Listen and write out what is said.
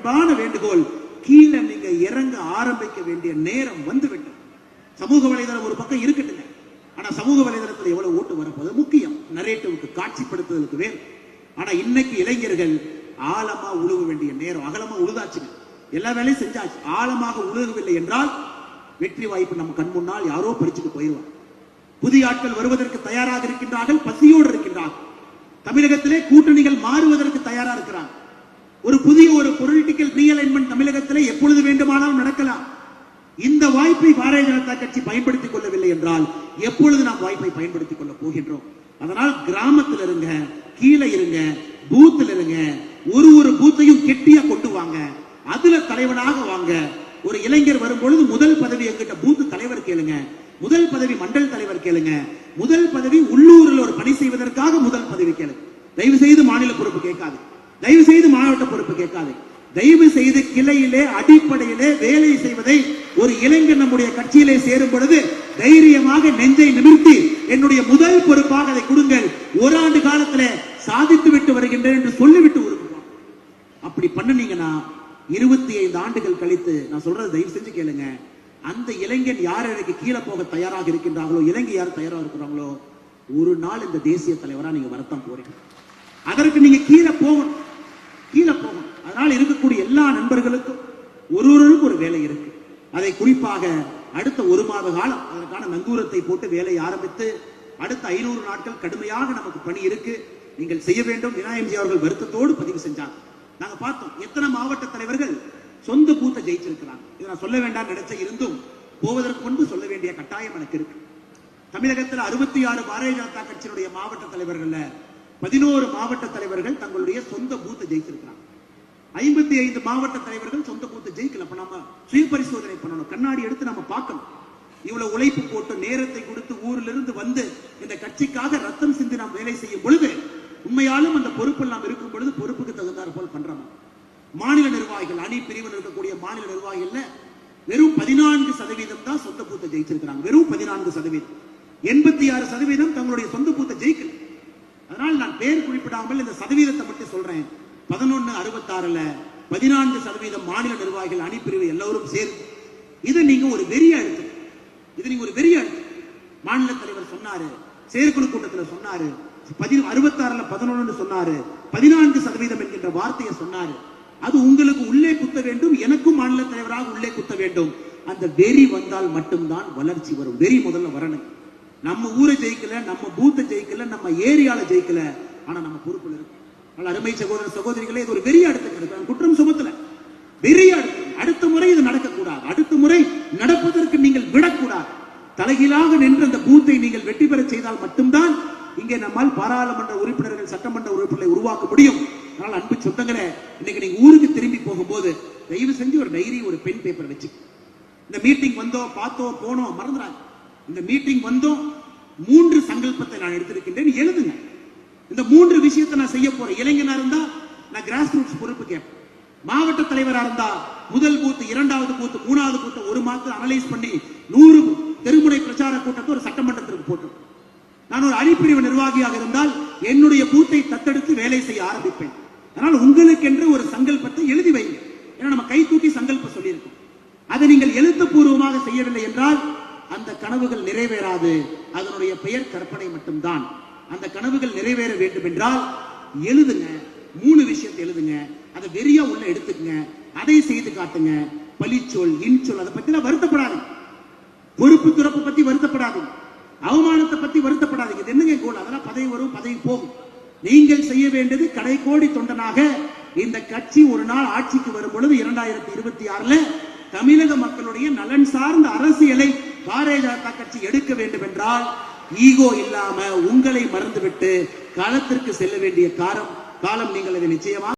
அன்பான வேண்டுகோள் கீழே நீங்க இறங்க ஆரம்பிக்க வேண்டிய நேரம் வந்துவிட்டது. சமூக வலைதளம் ஒரு பக்கம் இருக்கட்டுங்க. ஆனா சமூக வலைதளத்துல எவ்வளவு ஓட்டு வரப்போது முக்கியம். நரேட்டிவுக்கு காட்சிப்படுத்துவதற்கு வேறு ஆனா இன்னைக்கு இளைஞர்கள் ஆழமா உழுக வேண்டிய நேரம் அகலமா உழுதாச்சுங்க. எல்லா வேலையும் செஞ்சாச்சு. ஆழமாக உழுகவில்லை என்றால் வெற்றி வாய்ப்பு நம்ம கண் முன்னால் யாரோ படிச்சுட்டு போயிடுவாங்க புதிய ஆட்கள் வருவதற்கு தயாராக இருக்கின்றார்கள் பசியோடு இருக்கின்றார்கள். தமிழகத்திலே கூட்டணிகள் மாறுவதற்கு தயாரா இருக்கிறாங்க. ஒரு புதிய ஒரு பொலிட்டிக்கல் ரீஅலைன்மெண்ட் தமிழகத்தில் எப்பொழுது வேண்டுமானாலும் நடக்கலாம். இந்த வாய்ப்பை பாரதிய ஜனதா கட்சி பயன்படுத்திக் கொள்ளவில்லை என்றால் எப்பொழுது நாம் வாய்ப்பை பயன்படுத்திக் கொள்ள போகின்றோம்? அதனால் கிராமத்தில் இருங்க கீழே இருங்க பூத்தில் இருங்க ஒரு ஒரு பூத்தையும் கெட்டியா கொண்டு வாங்க. அதுல தலைவனாக வாங்க. ஒரு இளைஞர் வரும்பொழுது முதல் பதவி எங்கிட்ட பூத்து தலைவர் கேளுங்க. முதல் பதவி மண்டல் தலைவர் கேளுங்க. முதல் பதவி உள்ளூரில் ஒரு பணி செய்வதற்காக முதல் பதவி கேளுங்க. தயவு செய்து மாநில பொறுப்பு கேட்காது தயவு செய்து மாவட்ட பொறுப்பு கேட்காது. தயவு செய்து கிளையிலே அடிப்படையிலே வேலை செய்வதை ஒரு இளைஞர் நம்முடைய கட்சியிலே சேரும் பொழுது தைரியமாக நெஞ்சை நிமிர்த்தி என்னுடைய முதல் பொறுப்பாக அதை கொடுங்கள் ஒரு ஆண்டு காலத்துல சாதித்து விட்டு வருகின்றேன் என்று சொல்லிவிட்டு உருவாங்க அப்படி பண்ணுனீங்கன்னா இருபத்தி ஐந்து ஆண்டுகள் கழித்து நான் சொல்றது தயவு செஞ்சு கேளுங்க. அந்த இளைஞன் யார் எனக்கு கீழே போக தயாராக இருக்கின்றார்களோ இலங்கை யார் தயாராக இருக்கிறாங்களோ ஒரு நாள் இந்த தேசிய தலைவரா நீங்க வரத்தான் போறீங்க. அதற்கு நீங்க கீழே போகணும். கீழே போகணும். அதனால் இருக்கக்கூடிய எல்லா நண்பர்களுக்கும் ஒருவருக்கும் ஒரு வேலை இருக்கு. அதை குறிப்பாக அடுத்த ஒரு மாத காலம் அதற்கான நங்கூரத்தை போட்டு வேலையை ஆரம்பித்து அடுத்த ஐநூறு நாட்கள் கடுமையாக நமக்கு பணி இருக்கு. நீங்கள் செய்ய வேண்டும். விநாயகம்ஜி அவர்கள் வருத்தத்தோடு பதிவு செஞ்சாங்க நாங்க பார்த்தோம். எத்தனை மாவட்ட தலைவர்கள் சொந்த கூத்த ஜெயிச்சிருக்கிறாங்க. இதை நான் சொல்ல வேண்டாம் நினைச்ச இருந்தும் போவதற்கு முன்பு சொல்ல வேண்டிய கட்டாயம் எனக்கு இருக்கு. தமிழகத்தில் அறுபத்தி ஆறு பாரதிய ஜனதா கட்சியினுடைய மாவட்ட தலைவர்கள் பதினோரு மாவட்ட தலைவர்கள் தங்களுடைய சொந்த பூத்தை ஜெயிச்சிருக்கிறாங்க. ஐம்பத்தி ஐந்து மாவட்ட தலைவர்கள் சொந்த பூத்த ஜெயிக்கல. அப்ப நம்ம சுய பரிசோதனை பண்ணணும். கண்ணாடி எடுத்து நம்ம பார்க்கணும். இவ்வளவு உழைப்பு போட்டு நேரத்தை கொடுத்து ஊரிலிருந்து இருந்து வந்து இந்த கட்சிக்காக ரத்தம் சிந்தி நாம் வேலை செய்யும் பொழுது உண்மையாலும் அந்த பொறுப்பில் நாம் இருக்கும் பொழுது பொறுப்புக்கு தகுந்தாறு போல் பண்றோம்? மாநில நிர்வாகிகள் அணி பிரிவில் இருக்கக்கூடிய மாநில நிர்வாகிகள்ல வெறும் பதினான்கு சதவீதம் தான் சொந்த பூத்தை ஜெயிச்சிருக்கிறாங்க. வெறும் பதினான்கு சதவீதம். எண்பத்தி ஆறு சதவீதம் தங்களுடைய சொந்த பூத்தை ஜெயிக்கல. அதனால் நான் பேர் குறிப்பிடாமல் இந்த சதவீதத்தை மட்டும் சொல்றேன். பதினொன்னு அறுபத்தாறுல பதினான்கு சதவீதம் மாநில நிர்வாகிகள் அணிப்பிரிவு எல்லோரும் சேர்ந்து. இதை நீங்க ஒரு வெறிய எடுத்து இது நீங்க ஒரு வெறிய எடுத்து மாநில தலைவர் சொன்னாரு செயற்குழு கூட்டத்துல சொன்னாரு பதின அறுபத்தாறுல பதினொன்னு சொன்னாரு பதினான்கு சதவீதம் என்கின்ற வார்த்தையை சொன்னாரு. அது உங்களுக்கு உள்ளே குத்த வேண்டும் எனக்கும் மாநில தலைவராக உள்ளே குத்த வேண்டும். அந்த வெறி வந்தால் மட்டும்தான் வளர்ச்சி வரும். வெறி முதல்ல வரணும். நம்ம ஊரை ஜெயிக்கல நம்ம பூத்தை ஜெயிக்கல நம்ம ஏரியால ஜெயிக்கல. ஆனா நம்ம பொறுப்புல இருக்கு அருமை சகோதர சகோதரிகளே இது ஒரு பெரிய எடுத்துக்கிறது குற்றம் சுமத்துல. பெரிய அடுத்த முறை இது நடக்கக்கூடாது. அடுத்த முறை நடப்பதற்கு நீங்கள் விடக்கூடாது. தலைகீழாக நின்று அந்த பூத்தை நீங்கள் வெற்றி பெற செய்தால் மட்டும்தான் இங்கே நம்மால் பாராளுமன்ற உறுப்பினர்கள் சட்டமன்ற உறுப்பினர்களை உருவாக்க முடியும். அதனால் அன்பு சொந்தங்களே இன்னைக்கு நீங்க ஊருக்கு திரும்பி போகும்போது தயவு செஞ்சு ஒரு டைரி ஒரு பென் பேப்பர் வச்சு இந்த மீட்டிங் வந்தோம் பார்த்தோம் போனோம் மறந்துடாங்க இந்த மீட்டிங் வந்தோம் மூன்று சங்கல்பத்தை நான் எடுத்திருக்கின்றேன். எழுதுங்க. இந்த மூன்று விஷயத்தை நான் செய்ய போறேன். இளைஞனா இருந்தா நான் கிராஸ் ரூட்ஸ் பொறுப்பு கேட்பேன். மாவட்ட தலைவரா இருந்தா முதல் பூத்து இரண்டாவது பூத்து மூணாவது பூத்து ஒரு மாதத்தை அனலைஸ் பண்ணி நூறு தெருமுறை பிரச்சார கூட்டத்தை ஒரு சட்டமன்றத்திற்கு போட்டோம். நான் ஒரு அடிப்பிரிவு நிர்வாகியாக இருந்தால் என்னுடைய பூத்தை தத்தெடுத்து வேலை செய்ய ஆரம்பிப்பேன். அதனால் உங்களுக்கென்று ஒரு சங்கல்பத்தை எழுதி வைங்க. ஏன்னா நம்ம கை தூக்கி சங்கல்பம் சொல்லியிருக்கோம். அதை நீங்கள் எழுத்துப்பூர்வமாக செய்யவில்லை என்றால் அந்த கனவுகள் நிறைவேறாது. அதனுடைய பெயர் கற்பனை மட்டும்தான். அந்த கனவுகள் நிறைவேற வேண்டும் என்றால் எழுதுங்க. மூணு விஷயத்தை எழுதுங்க. அதை வெறியா உள்ள எடுத்துக்கங்க. அதை செய்து காட்டுங்க. பழிச்சொல் இன்சொல் அதை பத்தி வருத்தப்படாது. பொறுப்பு துறப்பு பத்தி வருத்தப்படாது. அவமானத்தை பத்தி வருத்தப்படாதீங்க இது என்னங்க கோல்? அதெல்லாம் பதவி வரும் பதவி போகும். நீங்கள் செய்ய வேண்டியது கடை கோடி தொண்டனாக இந்த கட்சி ஒரு நாள் ஆட்சிக்கு வரும் பொழுது இரண்டாயிரத்தி இருபத்தி ஆறுல தமிழக மக்களுடைய நலன் சார்ந்த அரசியலை பாரதிய ஜனதா கட்சி எடுக்க வேண்டும் என்றால் ஈகோ இல்லாம உங்களை மறந்துவிட்டு களத்திற்கு செல்ல வேண்டிய காலம் காலம் நீங்கள் அதை நிச்சயமாக